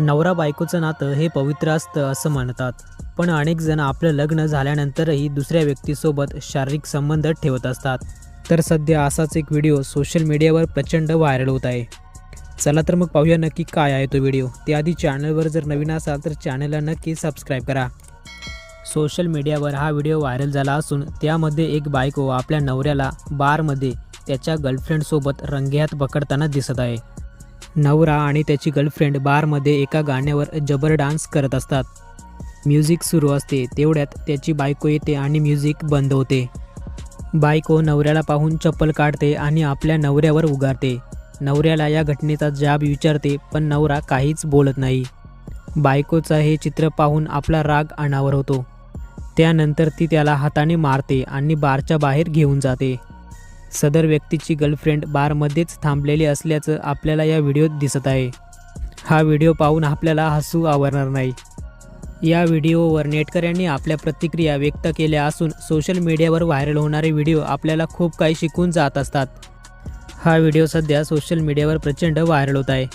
नवरा बायकोचं नातं हे पवित्र असतं असं म्हणतात. पण अनेक जण आपलं लग्न झाल्यानंतरही दुसऱ्या व्यक्तीसोबत शारीरिक संबंध ठेवत असतात. तर सध्या असाच एक व्हिडिओ सोशल मीडियावर प्रचंड व्हायरल होत आहे. चला तर मग पाहूया नक्की काय आहे तो व्हिडिओ. त्याआधी चॅनलवर जर नवीन असाल तर चॅनलला नक्की सबस्क्राईब करा. सोशल मीडियावर हा व्हिडिओ व्हायरल झाला असून त्यामध्ये एक बायको आपल्या नवऱ्याला बारमध्ये त्याच्या गर्लफ्रेंडसोबत रंगेहात पकडताना दिसत आहे. नवरा आणि त्याची गर्लफ्रेंड बारमध्ये एका गाण्यावर जबर डान्स करत असतात. म्युझिक सुरू असते तेवढ्यात त्याची बायको येते आणि म्युझिक बंद होते. बायको नवऱ्याला पाहून चप्पल काढते आणि आपल्या नवऱ्यावर उगारते. नवऱ्याला या घटनेचा जाब विचारते पण नवरा काहीच बोलत नाही. बायकोचा हे चित्र पाहून आपला राग अनावर होतो. त्यानंतर ती त्याला हाताने मारते आणि बारच्या बाहेर घेऊन जाते. सदर व्यक्तीची गर्लफ्रेंड बारमध्येच थांबलेली असल्याचं आपल्याला या व्हिडिओत दिसत आहे. हा व्हिडिओ पाहून आपल्याला हसू आवरणार नाही. या व्हिडिओवर नेटकऱ्यांनी आपल्या प्रतिक्रिया व्यक्त केल्या असून सोशल मीडियावर व्हायरल होणारे व्हिडिओ आपल्याला खूप काही शिकून जात असतात. हा व्हिडिओ सध्या सोशल मीडियावर प्रचंड व्हायरल होत आहे.